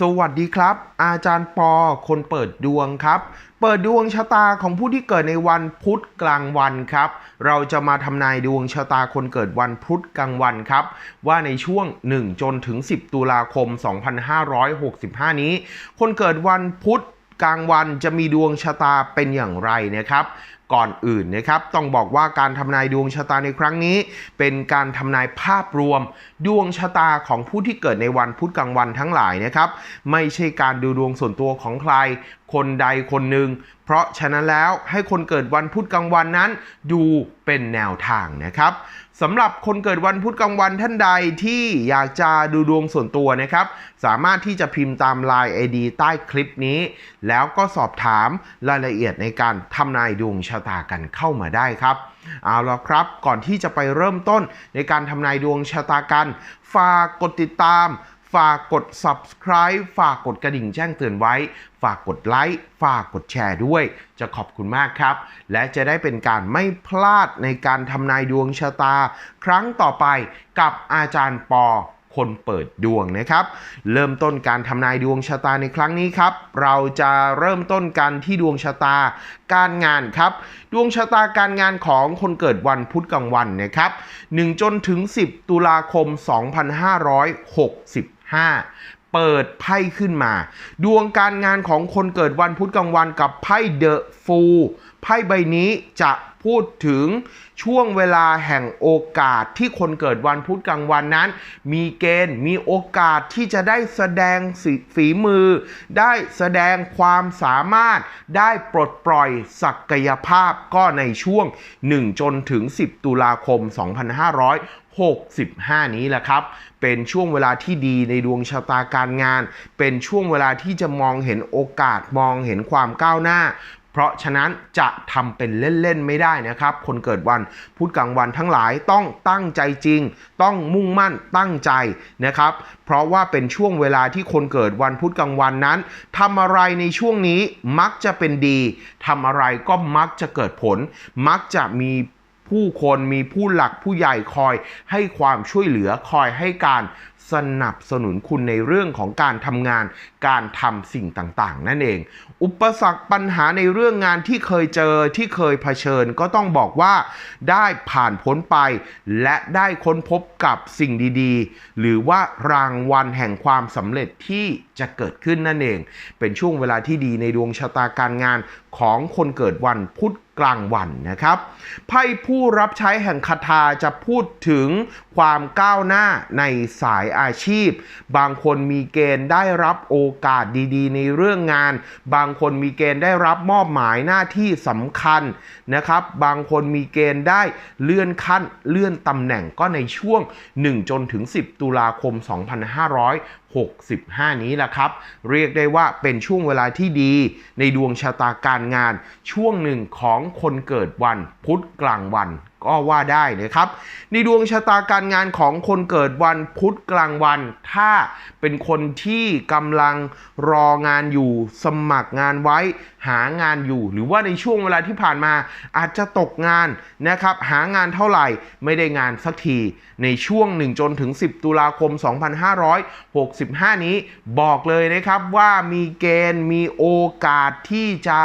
สวัสดีครับ อาจารย์ปอคนเปิดดวงครับ เปิดดวงชะตาของผู้ที่เกิดในวันพุธกลางวันครับ เราจะมาทำนายดวงชะตาคนเกิดวันพุธกลางวันครับ ว่าในช่วง 1 จนถึง 10 ตุลาคม 2565 นี้ คนเกิดวันพุธ กลางวันจะมีดวงชะตาเป็นอย่างไรนะครับก่อนอื่นนะครับต้องบอกว่าการทำนายดวงชะตาในครั้งนี้ เป็นการทำนายภาพรวม ดวงชะตาของผู้ที่เกิดในวันพุธกลางวันทั้งหลายนะครับ ไม่ใช่การดูดวงส่วนตัวของใคร คนใดคนหนึ่งเพราะฉะนั้นแล้วให้คนเกิดวันพุธกลางวันนั้น ดูเป็นแนวทางนะครับ สำหรับคนเกิดวันพุธกลางวันท่านใดที่อยากจะดูดวงส่วนตัวนะครับ สามารถที่จะพิมพ์ตาม Line ID ใต้คลิปนี้ แล้วก็สอบถามรายละเอียดในการทำนายดวงชะตากันเข้ามาได้ครับเอาละครับก่อนที่จะไปเริ่มต้นในการทำนายดวงชะตากัน ฝากกดติดตาม ฝากกด subscribe ฝากกดกระดิ่งแจ้งเตือนไว้ ฝากกดไลค์ ฝากกดแชร์ด้วย จะขอบคุณมากครับ และจะได้เป็นการไม่พลาดในการทำนายดวงชะตา ครั้งต่อไปกับอาจารย์ปอคนเปิดดวงนะครับ เริ่มต้นการทำนายดวงชะตาในครั้งนี้ครับ เราจะเริ่มต้นกันที่ดวงชะตาการงานครับ ดวงชะตาการงานของคนเกิดวันพุธกลางวันนะครับ1จนถึง 10 ตุลาคม 2565 เปิดไพ่ขึ้นมา ดวงการงานของคนเกิดวันพุธกลางวันกับไพ่เดอะฟูลไพ่ใบนี้จะพูดถึงช่วงเวลาแห่งโอกาสที่คนเกิดวันพุธกลางวันนั้น มีเกณฑ์มีโอกาสที่จะได้แสดงฝีมือ ได้แสดงความสามารถ ได้ปลดปล่อยศักยภาพก็ในช่วง 1 จนถึง 10 ตุลาคม 65 นี้แหละครับ เป็นช่วงเวลาที่ดีในดวงชะตาการงาน เป็นช่วงเวลาที่จะมองเห็นโอกาสมองเห็นความก้าวหน้า เพราะฉะนั้นจะทำเป็นเล่น ๆ ไม่ได้นะครับ คนเกิดวันพุธกลางวันทั้งหลายต้องตั้งใจจริง ต้องมุ่งมั่นตั้งใจนะครับ เพราะว่าเป็นช่วงเวลาที่คนเกิดวันพุธกลางวันนั้นทำอะไรในช่วงนี้มักจะเป็นดีทำอะไรก็มักจะเกิดผล มักจะมี ผู้คนมีผู้หลักผู้ใหญ่คอยให้ความช่วยเหลือคอยให้การสนับสนุนคุณในเรื่องของการทำงาน การทำสิ่งต่างๆ นั่นเอง อุปสรรคปัญหาในเรื่องงานที่เคยเจอที่เคยเผชิญก็ต้องบอกว่าได้ผ่านพ้นไป และได้ค้นพบกับสิ่งดีๆ หรือว่ารางวัลแห่งความสำเร็จที่จะเกิดขึ้นนั่นเอง เป็นช่วงเวลาที่ดีในดวงชะตาการงานของคนเกิดวันพุธ กลางวันนะครับไพ่ผู้รับใช้แห่งคาถาจะพูดถึงความก้าวหน้าในสายอาชีพ บางคนมีเกณฑ์ได้รับโอกาสดี ๆ ในเรื่องงาน บางคนมีเกณฑ์ได้รับมอบหมายหน้าที่สำคัญนะครับ บางคนมีเกณฑ์ได้เลื่อนขั้นเลื่อนตำแหน่งก็ในช่วง 1 จนถึง 10 ตุลาคม 65 นี้แหละครับ เรียกได้ว่าเป็นช่วงเวลาที่ดี ในดวงชะตาการงาน ช่วงหนึ่งของคนเกิดวันพุธกลางวัน ก็ว่าได้นะครับ ในดวงชะตาการงานของคนเกิดวันพุธกลางวัน ถ้าเป็นคนที่กำลังรองานอยู่ สมัครงานไว้ หางานอยู่ หรือว่าในช่วงเวลาที่ผ่านมา อาจจะตกงานนะครับ หางานเท่าไหร่ไม่ได้งานสักที ในช่วง1จนถึง 10 ตุลาคม 2565 นี้บอกเลยนะครับว่ามีเกณฑ์มีโอกาสที่จะ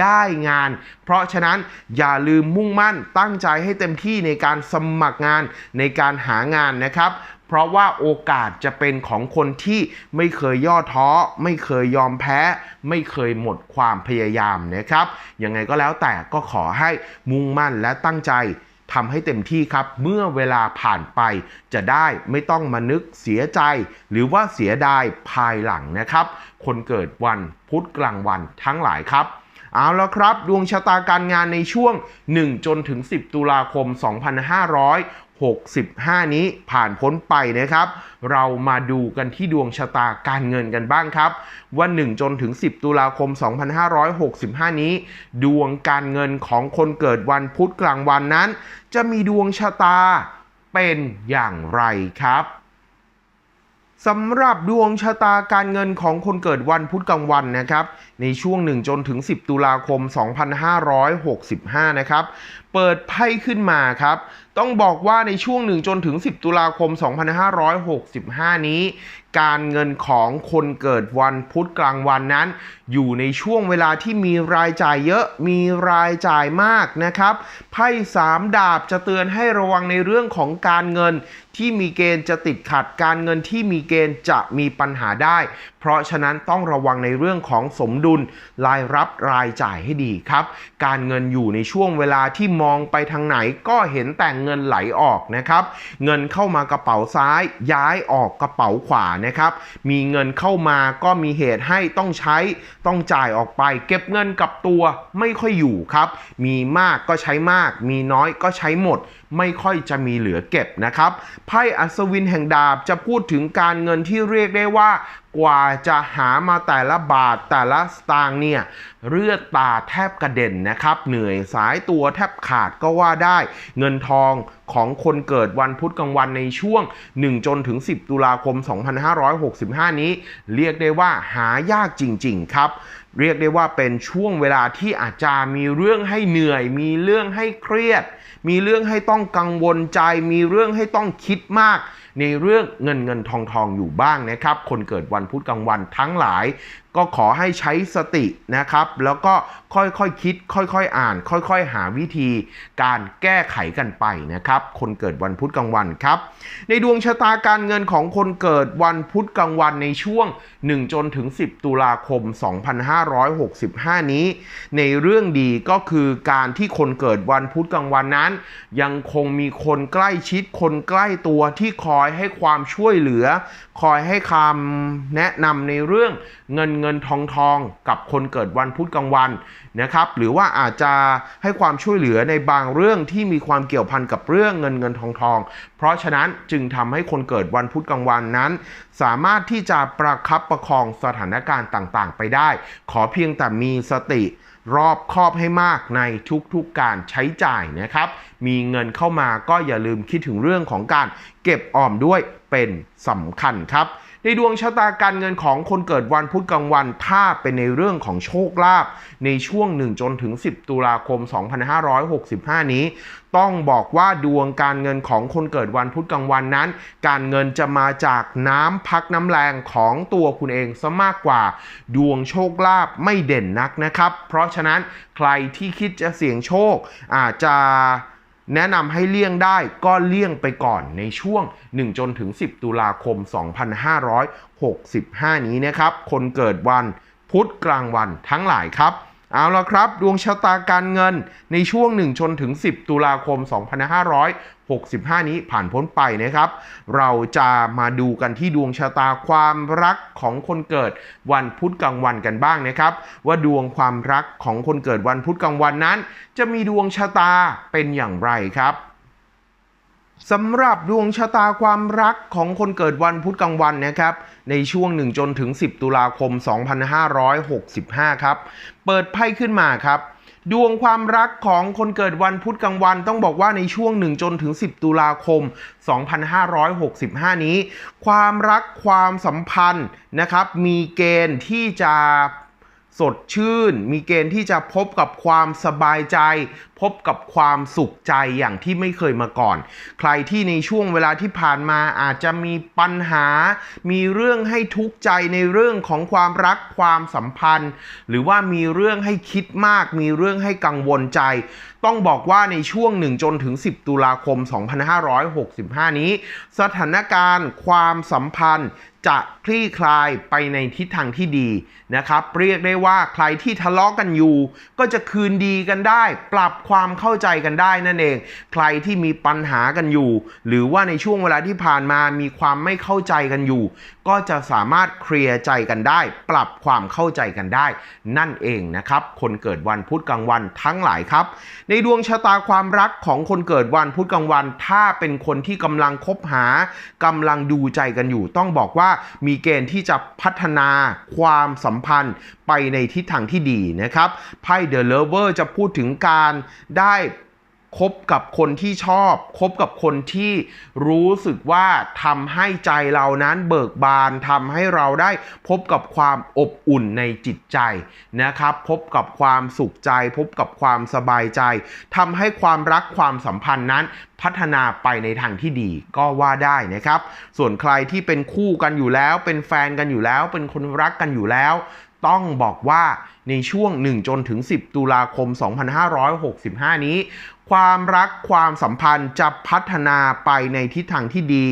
ได้งาน เพราะฉะนั้นอย่าลืมมุ่งมั่นตั้งใจให้เต็มที่ในการสมัครงานในการหางานนะครับ เพราะว่าโอกาสจะเป็นของคนที่ไม่เคยย่อท้อ ไม่เคยยอมแพ้ ไม่เคยหมดความพยายามนะครับยังไงก็แล้วแต่ก็ขอให้มุ่งมั่นและตั้งใจทำให้เต็มที่ครับ เมื่อเวลาผ่านไป จะได้ไม่ต้องมานึกเสียใจ หรือว่าเสียดายภายหลังนะครับ คนเกิดวันพุธกลางวันทั้งหลายครับ เอาแล้วครับ ดวงชะตาการงานในช่วง 1 จนถึง 10 ตุลาคม 2565 นี้ผ่านพ้นไปนะครับ เรามาดูกันที่ดวงชะตาการเงินกันบ้างครับ ว่า 1 จนถึง 10 ตุลาคม 2565 นี้ ดวงการเงินของคนเกิดวันพุธกลางวันนั้น จะมีดวงชะตาเป็นอย่างไรครับสำหรับดวงชะตาการเงินของคนเกิดวันพุธกลางวันนะครับในช่วง 1 จนถึง 10 ตุลาคม 2565 นะครับ เปิดไพ่ขึ้นมาครับ ต้องบอกว่าในช่วง 1 จนถึง 10 ตุลาคม 2565 นี้ การเงินของคนเกิดวันพุธกลางวันนั้น อยู่ในช่วงเวลาที่มีรายจ่ายเยอะมีรายจ่ายมากนะครับไพ่สามดาบจะเตือนให้ระวังในเรื่องของการเงินที่มีเกณฑ์จะติดขัดการเงินที่มีเกณฑ์จะมีปัญหาได้ เพราะฉะนั้นต้องระวังในเรื่องของสมดุลรายรับรายจ่ายให้ดีครับ การเงินอยู่ในช่วงเวลาที่มองไปทางไหนก็เห็นแต่เงินไหลออกนะครับ เงินเข้ามากระเป๋าซ้ายย้ายออกกระเป๋าขวานะครับ มีเงินเข้ามาก็มีเหตุให้ต้องใช้ต้องจ่ายออกไป เก็บเงินกับตัวไม่ค่อยอยู่ครับ มีมากก็ใช้มาก มีน้อยก็ใช้หมด ไม่ค่อยจะมีเหลือเก็บนะครับไพ่อัศวินแห่งดาบจะพูดถึงการเงินที่เรียกได้ว่า กว่าจะหามาแต่ละบาทแต่ละสตางค์เนี่ยเลือดตาแทบกระเด็นนะครับ เหนื่อยสายตัวแทบขาดก็ว่าได้เงินทองของคนเกิดวันพุธกลางวันในช่วง 1 จนถึง 10 ตุลาคม 2565 นี้ เรียกได้ว่าหายากจริง ๆ ครับ เรียกได้ว่าเป็นช่วงเวลาที่อาจจะมีเรื่องให้เหนื่อย มีเรื่องให้เครียด มีเรื่องให้ต้องกังวลใจ มีเรื่องให้ต้องคิดมาก ในเรื่องเงินเงินทองทองอยู่บ้างนะครับ คนเกิดวันพุธกลางวันทั้งหลาย ก็ขอให้ใช้สตินะครับ แล้วก็ค่อยๆคคิด ค่อยๆอ่าน ค่อยๆ หาวิธีการแก้ไขกันไปนะครับ คนเกิดวันพุธกลางวันครับ ในดวงชะตาการเงินของคนเกิดวันพุธกลางวันในช่วง 1 จนถึง 10 ตุลาคม 2565 นี้ ในเรื่องดีก็คือการที่คนเกิดวันพุธกลางวันนั้น ยังคงมีคนใกล้ชิดคนใกล้ตัวที่คอยให้ความช่วยเหลือ คอยให้คำแนะนำในเรื่องเงินเงินทองทองกับคนเกิดวันพุธกลางวันนะครับหรือว่าอาจจะให้ความช่วยเหลือในบางเรื่องที่มีความเกี่ยวพันกับเรื่องเงินเงินทองทอง เพราะฉะนั้นจึงทำให้คนเกิดวันพุธกลางวันนั้น สามารถที่จะประคับประคองสถานการณ์ต่างๆ ไปได้ ขอเพียงแต่มีสติรอบคอบให้มากในทุกๆการใช้จ่ายนะครับ มีเงินเข้ามาก็อย่าลืมคิดถึงเรื่องของการเก็บออมด้วยเป็นสำคัญครับ ในดวงชะตาการเงินของคนเกิดวันพุธกลางวัน ถ้าเป็นในเรื่องของโชคลาภในช่วง 1 จนถึง 10 ตุลาคม 2565 นี้ ต้องบอกว่าดวงการเงินของคนเกิดวันพุธกลางวันนั้น การเงินจะมาจากน้ำพักน้ำแรงของตัวคุณเองซะมากกว่า ดวงโชคลาภไม่เด่นนักนะครับ เพราะฉะนั้นใครที่คิดจะเสี่ยงโชคอาจจะ แนะนำให้เลี่ยงได้ก็เลี่ยงไปก่อนในช่วง 1 จนถึง 10 ตุลาคม 2565 นี้นะครับ คนเกิดวันพุธกลางวันทั้งหลายครับ เอาละครับ ดวงชะตาการเงินในช่วง 1 ชนถึง 10 ตุลาคม 2565 นี้ผ่านพ้นไปนะครับ เราจะมาดูกันที่ดวงชะตาความรักของคนเกิดวันพุธกลางวันกันบ้างนะครับ ว่าดวงความรักของคนเกิดวันพุธกลางวันนั้น จะมีดวงชะตาเป็นอย่างไรครับ สำหรับดวงชะตาความรักของคนเกิดวันพุธกลางวันนะครับ ในช่วง 1 จนถึง 10 ตุลาคม 2565 ครับ เปิดไพ่ขึ้นมาครับ ดวงความรักของคนเกิดวันพุธกลางวัน ต้องบอกว่าในช่วง 1 จนถึง 10 ตุลาคม 2565 นี้ ความรักความสัมพันธ์นะครับ มีเกณฑ์ที่จะ สดชื่น มีเกณฑ์ที่จะพบกับความสบายใจ พบกับความสุขใจอย่างที่ไม่เคยมาก่อน ใครที่ในช่วงเวลาที่ผ่านมาอาจจะมีปัญหา มีเรื่องให้ทุกข์ใจในเรื่องของความรักความสัมพันธ์ หรือว่ามีเรื่องให้คิดมาก มีเรื่องให้กังวลใจ ต้องบอกว่าในช่วง1จนถึง 10 ตุลาคม 2565 นี้ สถานการณ์ ความสัมพันธ์ จะคลี่คลายไปในทิศทางที่ดีนะครับ เรียกได้ว่าใครที่ทะเลาะกกันอยู่ ก็จะคืนดีกันได้ ปรับความเข้าใจกันได้นั่นเอง ใครที่มีปัญหากันอยู่ หรือว่าในช่วงเวลาที่ผ่านมามีความไม่เข้าใจกันอยู่ ก็จะสามารถเคลียร์ใจกันได้ ปรับความเข้าใจกันได้ นั่นเองนะครับ คนเกิดวันพุธกลางวันทั้งหลายครับ ในดวงชะตาความรักของคนเกิดวันพุธกลางวัน ถ้าเป็นคนที่กำลังคบหากำลังดูใจกันอยู่ ต้องบอกว่ามีเกณฑ์ที่จะพัฒนาความสัมพันธ์ไปในทิศทางที่ดีนะครับไพ่เดอะเลเวอร์จะพูดถึงการได้ คบกับคนที่ชอบ คบกับคนที่รู้สึกว่าทำให้ใจเรานั้นเบิกบานทำให้เราได้พบกับความอบอุ่นในจิตใจนะครับ พบกับความสุขใจ พบกับความสบายใจทำให้ความรักความสัมพันธ์นั้นพัฒนาไปในทางที่ดีก็ว่าได้นะครับ ส่วนใครที่เป็นคู่กันอยู่แล้ว เป็นแฟนกันอยู่แล้ว เป็นคนรักกันอยู่แล้วต้องบอกว่าในช่วง 1 จนถึง 10 ตุลาคม 2565 นี้ ความรักความสัมพันธ์จะพัฒนาไปในทิศทางที่ดี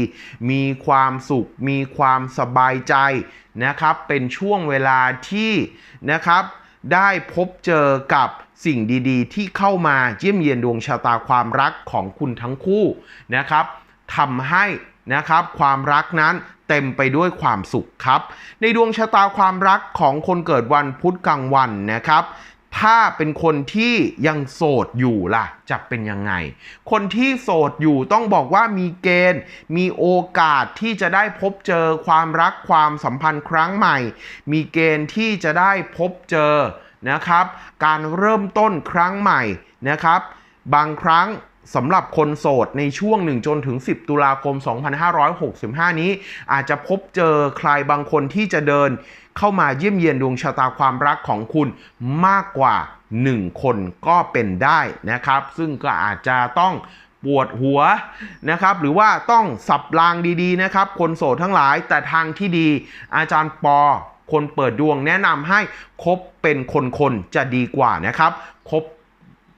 มีความสุข มีความสบายใจนะครับ เป็นช่วงเวลาที่นะครับได้พบเจอกับสิ่งดีๆ ที่เข้ามาเยี่ยมเยียนดวงชะตาความรักของคุณทั้งคู่นะครับทำให้นะครับความรักนั้นเต็มไปด้วยความสุขครับ ในดวงชะตาความรักของคนเกิดวันพุธกลางวันนะครับ ถ้าเป็นคนที่ยังโสดอยู่ล่ะ จะเป็นยังไง คนที่โสดอยู่ต้องบอกว่ามีเกณฑ์ มีโอกาสที่จะได้พบเจอความรักความสัมพันธ์ครั้งใหม่ มีเกณฑ์ที่จะได้พบเจอนะครับ การเริ่มต้นครั้งใหม่นะครับ บางครั้ง สำหรับคนโสดในช่วง 1 จนถึง 10 ตุลาคม 2565 นี้ อาจจะพบเจอใครบางคนที่จะเดินเข้ามาเยี่ยมเยียนดวงชะตาความรักของคุณมากกว่า 1 คนก็เป็นได้นะครับ ซึ่งก็อาจจะต้องปวดหัวนะครับหรือว่าต้องสับรางดีๆนะครับ คนโสดทั้งหลายแต่ทางที่ดี อาจารย์ปอคนเปิดดวงแนะนำให้คบเป็นคนๆจะดีกว่านะครับคบ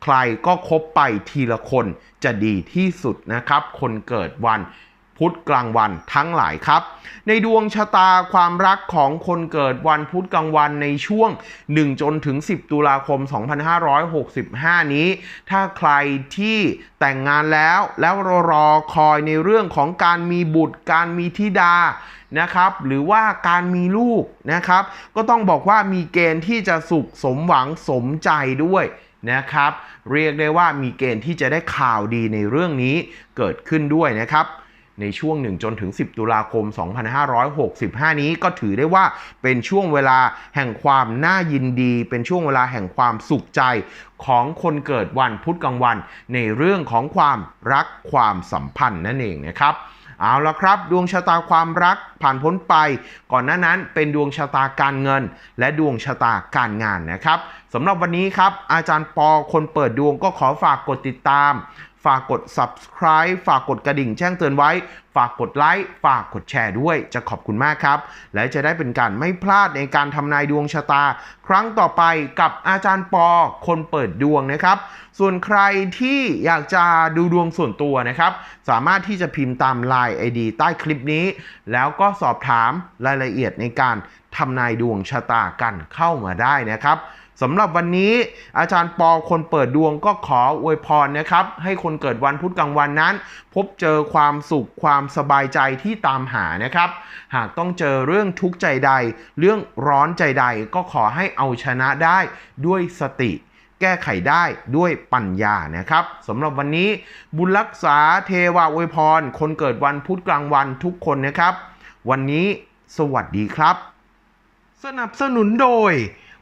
ใครก็คบไปทีละคนจะดีที่สุดนะครับ คนเกิดวันพุธกลางวันทั้งหลายครับ ในดวงชะตาความรักของคนเกิดวันพุธกลางวันในช่วง 1 จนถึง 10 ตุลาคม 2565 นี้ ถ้าใครที่แต่งงานแล้วแล้วรอรอคอยในเรื่องของการมีบุตร การมีธิดานะครับ หรือว่าการมีลูกนะครับ ก็ต้องบอกว่ามีเกณฑ์ที่จะสุขสมหวังสมใจด้วย นะครับ เรียกได้ว่ามีเกณฑ์ที่จะได้ข่าวดีในเรื่องนี้เกิดขึ้นด้วยนะครับในช่วง 1 จนถึง 10 ตุลาคม 2565 นี้ก็ถือได้ว่าเป็นช่วงเวลาแห่งความน่ายินดี เป็นช่วงเวลาแห่งความสุขใจของคนเกิดวันพุธกลางวัน ในเรื่องของความรักความสัมพันธ์นั่นเองนะครับ เอาละครับ ดวงชะตาความรักผ่านพ้นไป ก่อนหน้านั้นเป็นดวงชะตาการเงิน และดวงชะตาการงานนะครับสำหรับวันนี้ครับอาจารย์ปอคนเปิดดวงก็ขอฝากกดติดตาม ฝากกด subscribe ฝากกดกระดิ่งแจ้งเตือนไว้ ฝากกดไลค์ฝากกดแชร์ด้วย จะขอบคุณมากครับ และจะได้เป็นการไม่พลาดในการทำนายดวงชะตา ครั้งต่อไปกับอาจารย์ปอคนเปิดดวงนะครับ ส่วนใครที่อยากจะดูดวงส่วนตัวนะครับ สามารถที่จะพิมพ์ตาม Line ID ใต้คลิปนี้ แล้วก็สอบถามรายละเอียดในการทำนายดวงชะตากันเข้ามาได้นะครับ สำหรับวันนี้อาจารย์ปอคนเปิดดวงก็ขออวยพรนะครับ ให้คนเกิดวันพุธกลางวันนั้น พบเจอความสุขความสบายใจที่ตามหานะครับ หากต้องเจอเรื่องทุกข์ใจใด เรื่องร้อนใจใดก็ขอให้เอาชนะได้ด้วยสติ แก้ไขได้ด้วยปัญญานะครับสำหรับวันนี้บุญรักษาเทวาอวยพร คนเกิดวันพุธกลางวันทุกคนนะครับ วันนี้สวัสดีครับ สนับสนุนโดย